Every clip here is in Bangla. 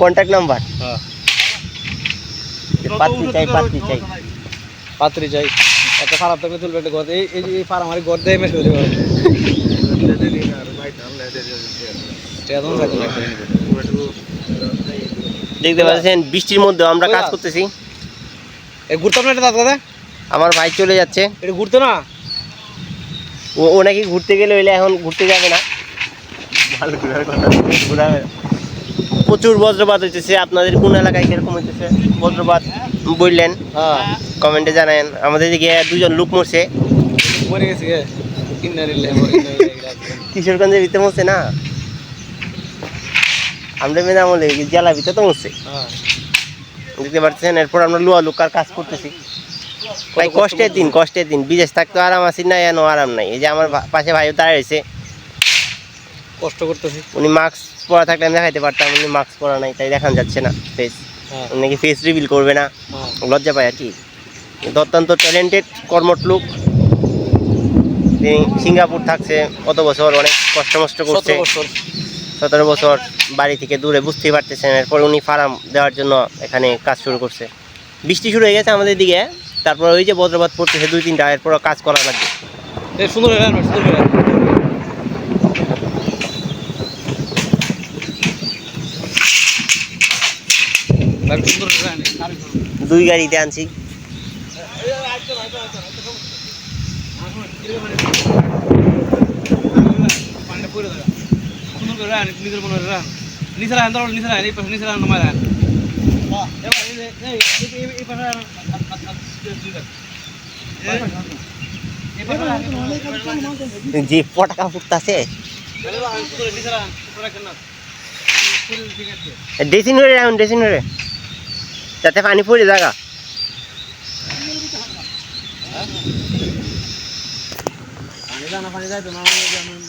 কন্ট্যাক্ট নাম্বার পাত্রী চাই পাত্রী চাই পাত্রী চাই এত খারাপ থাকলে চলবে একটা ঘর এই এই ফার্ম আমার দিয়ে মেশ দেবে একটা। দেখতে পাচ্ছেন বৃষ্টির মধ্যে আমরা কাজ করতেছি ঘুরতাম না এটা দাদা আমার ভাই চলে যাচ্ছে। এটা ঘুরতো না? ও ও নাকি ঘুরতে গেলে হইলে এখন ঘুরতে যাবে না। ভালো ঘোরার কথা ঘোরাবে। প্রচুর বজ্রপাত হইতেছে। আপনাদের কোন এলাকায় কীরকম হইতেছে বজ্রপাত বললেন? হ্যাঁ। কমেন্টে জানান আমাদের দিকে দুজন লোক মরছে। মরে গেছে কিশোরগঞ্জের ভিতরে মরছে না? আমরা মেদামলে জেলা ভিতরে তো মরছে। দেখতে পাচ্ছেন এরপর আমরা লুয়া লুকার কাজ করতেছি। ভাই কষ্টের দিন কষ্টের দিন। বিদেশ থাকতে আরাম আছি না এনো আরাম নাই। এই যে আমার পাশে ভাইও দাঁড়িয়েছে কষ্ট করতেছি। উনি মাস্ক পরা থাকলে আমি দেখাইতে পারতাম উনি মাস্ক পরা নাই তাই দেখানো যাচ্ছে না ফেস হ্যাঁ। উনি নাকি ফেস রিভিল করবে না। হ্যাঁ। লজ্জা পায় আর কি। কিন্তু অত্যন্ত ট্যালেন্টেড কর্মট লোক। তিনি সিঙ্গাপুর থাকছে কত বছর অনেক কষ্ট মষ্ট করছে। সতেরো বছর বাড়ি থেকে দূরে বুঝতেই পারতেছেন। এরপর উনি ফার্ম দেওয়ার জন্য এখানে কাজ শুরু করছে। বৃষ্টি শুরু হয়ে গেছে আমাদের দিকে তারপর ওই যে বজ্রপাত পড়তেছে দুই তিনটা এরপর কাজ করা লাগবে সুন্দর সুন্দর দুই গাড়িতে আনছি। পানিটা পড়ে দেয় সুন্দর করে রান নিজের মনে রান নিচে রান ধরো নিচে রান এই পাশে নিচে রান নামায় রান এবার এই যে এই এই এই পাশে রান এই পাশে রান যে পটাকা ফুটতেছে নিচে রান উপরে রাখেন না ঠিক আছে ড্রেসিং করে রাখুন ড্রেসিং করে যাতে পানি পড়ে জায়গা পানি দাও না পানি দাও তো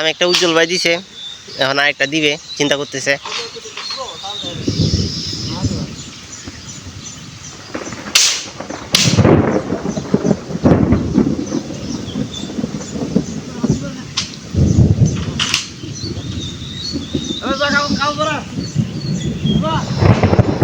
আমি একটা উজ্জ্বল ভাই দিছে এখন আরেকটা দিবে চিন্তা করতেছে।